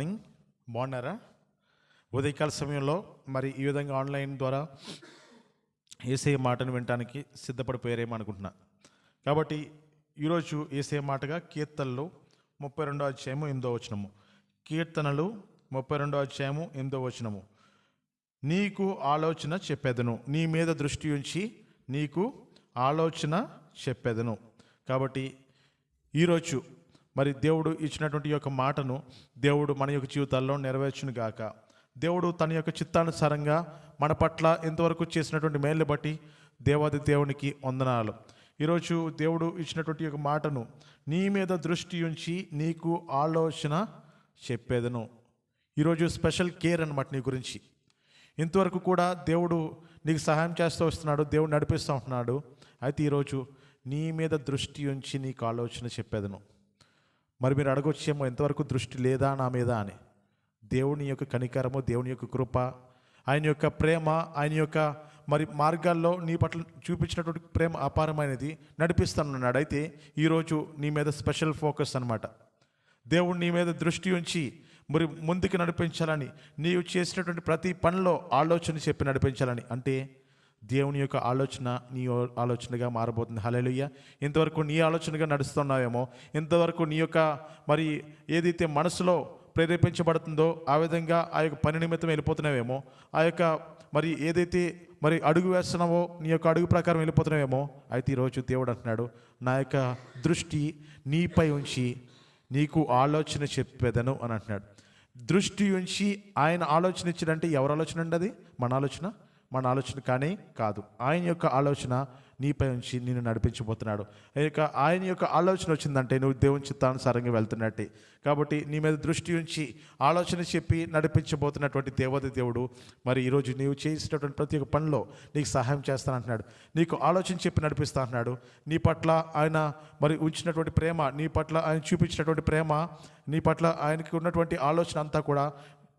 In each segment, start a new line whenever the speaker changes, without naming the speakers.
Morning బాగున్నారా? ఉదయకాల సమయంలో మరి ఈ విధంగా ఆన్లైన్ ద్వారా ఏసే మాటను వినటానికి సిద్ధపడిపోయారేమో అనుకుంటున్నా. కాబట్టి ఈరోజు ఏసే మాటగా కీర్తనలు ముప్పై రెండో అధ్యాయము ఎనిమిదో వచనము. కీర్తనలు ముప్పై రెండో అధ్యాయము ఎనిమిదో వచనము. నీకు ఆలోచన చెప్పేదను నీ మీద దృష్టి ఉంచి నీకు ఆలోచన చెప్పేదను. కాబట్టి ఈరోజు మరి దేవుడు ఇచ్చినటువంటి యొక్క మాటను దేవుడు మన యొక్క జీవితాల్లో నెరవేర్చును గాక. దేవుడు తన యొక్క చిత్తానుసారంగా మన పట్ల ఇంతవరకు చేసినటువంటి మేలు బట్టి దేవాది దేవునికి వందనాలు. ఈరోజు దేవుడు ఇచ్చినటువంటి యొక్క మాటను నీ మీద దృష్టి ఉంచి నీకు ఆలోచన చెప్పేదను. ఈరోజు స్పెషల్ కేర్ అనమాట నీ గురించి. ఇంతవరకు కూడా దేవుడు నీకు సహాయం చేస్తూ వస్తున్నాడు దేవుడు నడిపిస్తూ ఉంటున్నాడు. అయితే ఈరోజు నీ మీద దృష్టి ఉంచి నీకు ఆలోచన చెప్పేదను. మరి మీరు అడగొచ్చేమో ఎంతవరకు దృష్టి లేదా నా మీద అని. దేవుని యొక్క కనికరము దేవుని యొక్క కృప ఆయన యొక్క ప్రేమ ఆయన యొక్క మరి మార్గాల్లో నీ పట్ల చూపించినటువంటి ప్రేమ అపారమైనది నడిపిస్తానన్నాడు అయితే ఈరోజు నీ మీద స్పెషల్ ఫోకస్ అన్నమాట. దేవుడు నీ మీద దృష్టి ఉంచి మరి ముందుకు నడిపించాలని నీవు చేసినటువంటి ప్రతి పనిలో ఆలోచన చెప్పి నడిపించాలని. అంటే దేవుని యొక్క ఆలోచన నీ ఆలోచనగా మారబోతుంది. హలేలుయ్య ఇంతవరకు నీ ఆలోచనగా నడుస్తున్నావేమో ఇంతవరకు నీ యొక్క మరి ఏదైతే మనసులో ప్రేరేపించబడుతుందో ఆ విధంగా ఆ యొక్క పని నిమిత్తం వెళ్ళిపోతున్నావేమో ఆ యొక్క మరి ఏదైతే మరి అడుగు వేస్తున్నావో నీ యొక్క అడుగు ప్రకారం వెళ్ళిపోతున్నావేమో అయితే ఈరోజు దేవుడు అంటున్నాడు నా యొక్క దృష్టి నీపై ఉంచి నీకు ఆలోచన చెప్పేదను అని అంటున్నాడు. దృష్టి ఉంచి ఆయన ఆలోచన ఇచ్చాడంటే ఎవరు ఆలోచన అండి అది? మన ఆలోచన? మన ఆలోచన కానీ కాదు. ఆయన యొక్క ఆలోచన నీపై ఉంచి నిన్ను నడిపించబోతున్నాడు. ఇక ఆయన యొక్క ఆలోచన వచ్చిందంటే నువ్వు దేవుని చిత్తానుసారంగా వెళ్తున్నట్టే. కాబట్టి నీ మీద దృష్టి ఉంచి ఆలోచన చెప్పి నడిపించబోతున్నటువంటి దేవత దేవుడు మరి ఈరోజు నీవు చేసినటువంటి ప్రతి ఒక్క పనిలో నీకు సహాయం చేస్తానంటున్నాడు. నీకు ఆలోచన చెప్పి నడిపిస్తా అంటున్నాడు నీ పట్ల ఆయన మరి ఉంచినటువంటి ప్రేమ నీ పట్ల ఆయన చూపించినటువంటి ప్రేమ నీ పట్ల ఆయనకి ఉన్నటువంటి ఆలోచన అంతా కూడా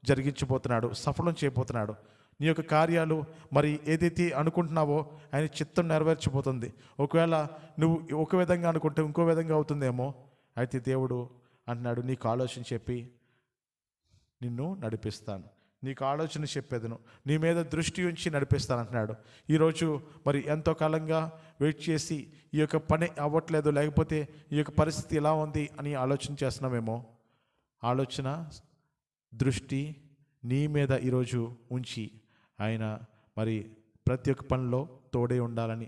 జరిగించబోతున్నాడు సఫలం చేయబోతున్నాడు. నీ యొక్క కార్యాలు మరి ఏదైతే అనుకుంటున్నావో ఆయన చిత్తం నెరవేర్చిపోతుంది. ఒకవేళ నువ్వు ఒక విధంగా అనుకుంటే ఇంకో విధంగా అవుతుందేమో? అయితే దేవుడు అంటున్నాడు నీకు ఆలోచన చెప్పి నిన్ను నడిపిస్తాను. నీకు ఆలోచన చెప్పేదను. నీ మీద దృష్టి ఉంచి నడిపిస్తాను అంటున్నాడు. ఈరోజు మరి ఎంతో కాలంగా వెయిట్ చేసి ఈ యొక్క పని అవ్వట్లేదు లేకపోతే ఈ యొక్క పరిస్థితి ఎలా ఉంది అని ఆలోచన చేస్తున్నామేమో? ఆలోచన దృష్టి నీ మీద ఈరోజు ఉంచి ఆయన మరి ప్రతి ఒక్క పనిలో తోడే ఉండాలని.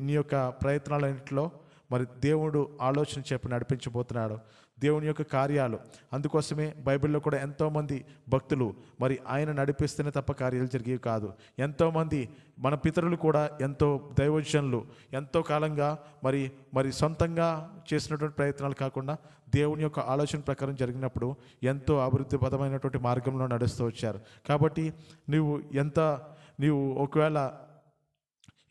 నీ యొక్క ప్రయత్నాలన్నింటిలో మరి దేవుడు ఆలోచన చెప్పి నడిపించబోతున్నాడు. దేవుని యొక్క కార్యాలు. అందుకోసమే బైబిల్లో కూడా ఎంతోమంది భక్తులు మరి ఆయన నడిపిస్తేనే తప్ప కార్యాలు జరిగేవి కాదు. ఎంతోమంది మన పితరులు కూడా ఎంతో దైవజనులు ఎంతో కాలంగా మరి మరి సొంతంగా చేసినటువంటి ప్రయత్నాలు కాకుండా దేవుని యొక్క ఆలోచన ప్రకారం జరిగినప్పుడు ఎంతో అభివృద్ధిపదమైనటువంటి మార్గంలో నడుస్తూ వచ్చారు. కాబట్టి నువ్వు ఎంత నీవు ఒకవేళ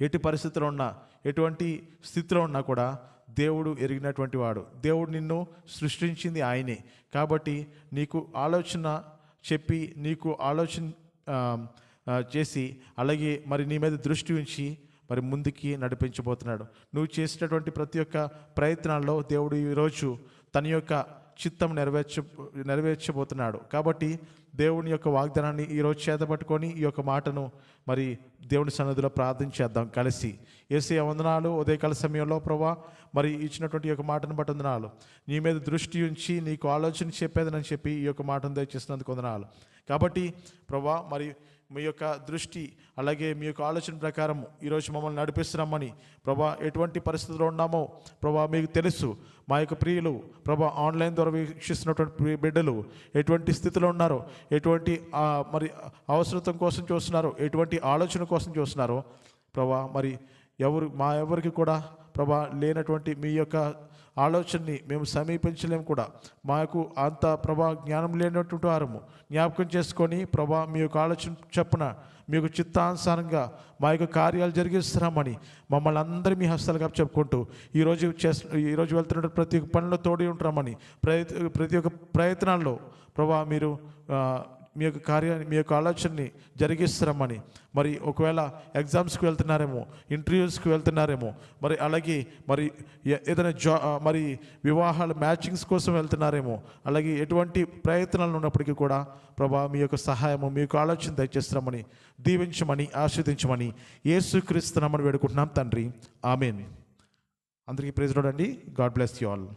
ఎట్టి పరిస్థితిలో ఉన్నా ఎటువంటి స్థితిలో ఉన్నా కూడా దేవుడు ఎరిగినటువంటి వాడు. దేవుడు నిన్ను సృష్టించింది ఆయనే. కాబట్టి నీకు ఆలోచన చెప్పి నీకు ఆలోచన చేసి అలాగే మరి నీ మీద దృష్టి ఉంచి మరి ముందుకి నడిపించబోతున్నాడు. నువ్వు చేసినటువంటి ప్రతి ఒక్క ప్రయత్నాల్లో దేవుడు ఈరోజు తన యొక్క చిత్తం నెరవేర్చ నెరవేర్చబోతున్నాడు. కాబట్టి దేవుని యొక్క వాగ్దానాన్ని ఈరోజు చేతపట్టుకొని ఈ యొక్క మాటను మరి దేవుని సన్నిధిలో ప్రార్థించేద్దాం కలిసి. ఏసీ వందనాలు. ఉదయకాల సమయంలో ప్రభా మరి ఇచ్చినటువంటి ఈ యొక్క మాటను బట్టి వందనాలు. నీ మీద దృష్టి ఉంచి నీకు ఆలోచన చెప్పేదనని చెప్పి ఈ యొక్క మాటను దయచేసినందుకు వందనాలు. కాబట్టి ప్రభా మరి మీ యొక్క దృష్టి అలాగే మీ యొక్క ఆలోచన ప్రకారం ఈరోజు మమ్మల్ని నడిపిస్తున్నామని ప్రభా ఎటువంటి పరిస్థితుల్లో ఉన్నామో ప్రభా మీకు తెలుసు. మా యొక్క ప్రియులు ప్రభా ఆన్లైన్ ద్వారా వీక్షిస్తున్నటువంటి బిడ్డలు ఎటువంటి స్థితిలో ఉన్నారో ఎటువంటి మరి అవసరతం కోసం చూస్తున్నారో ఎటువంటి ఆలోచన కోసం చూస్తున్నారో ప్రభా మరి ఎవరు మా ఎవరికి కూడా ప్రభా లేనటువంటి మీ యొక్క ఆలోచనని మేము సమీపించలేము కూడా. మాకు అంత ప్రభా జ్ఞానం లేనటువంటి వారము. జ్ఞాపకం చేసుకొని ప్రభా మీ యొక్క ఆలోచన చెప్పున మీకు చిత్తానుసారంగా మా యొక్క కార్యాలు జరిగిస్తున్నామని మమ్మల్ని అందరి మీ హస్తాలుగా చెప్పుకుంటూ ఈరోజు చేస్తు ఈరోజు వెళ్తున్న ప్రతి ఒక్క పనిలో తోడి ఉంటామని ప్రతి ప్రతి ఒక్క ప్రయత్నాల్లో ప్రభా మీరు మీ యొక్క కార్యాన్ని మీ యొక్క ఆలోచనని జరిగిస్తారమ్మని మరి ఒకవేళ ఎగ్జామ్స్కి వెళ్తున్నారేమో ఇంటర్వ్యూస్కి వెళ్తున్నారేమో మరి అలాగే మరి ఏదైనా జా మరి వివాహాల మ్యాచింగ్స్ కోసం వెళ్తున్నారేమో అలాగే ఎటువంటి ప్రయత్నాలు ఉన్నప్పటికీ కూడా ప్రభా మీ యొక్క సహాయము మీ యొక్క ఆలోచన దయచేస్తున్నామని దీవించమని ఆస్వాదించమని ఏసుక్రీస్తున్నామని వేడుకుంటున్నాం తండ్రి. ఆమెన్. అందరికీ ప్రేజ్ అండి గాడ్ బ్లెస్ యూ ఆల్.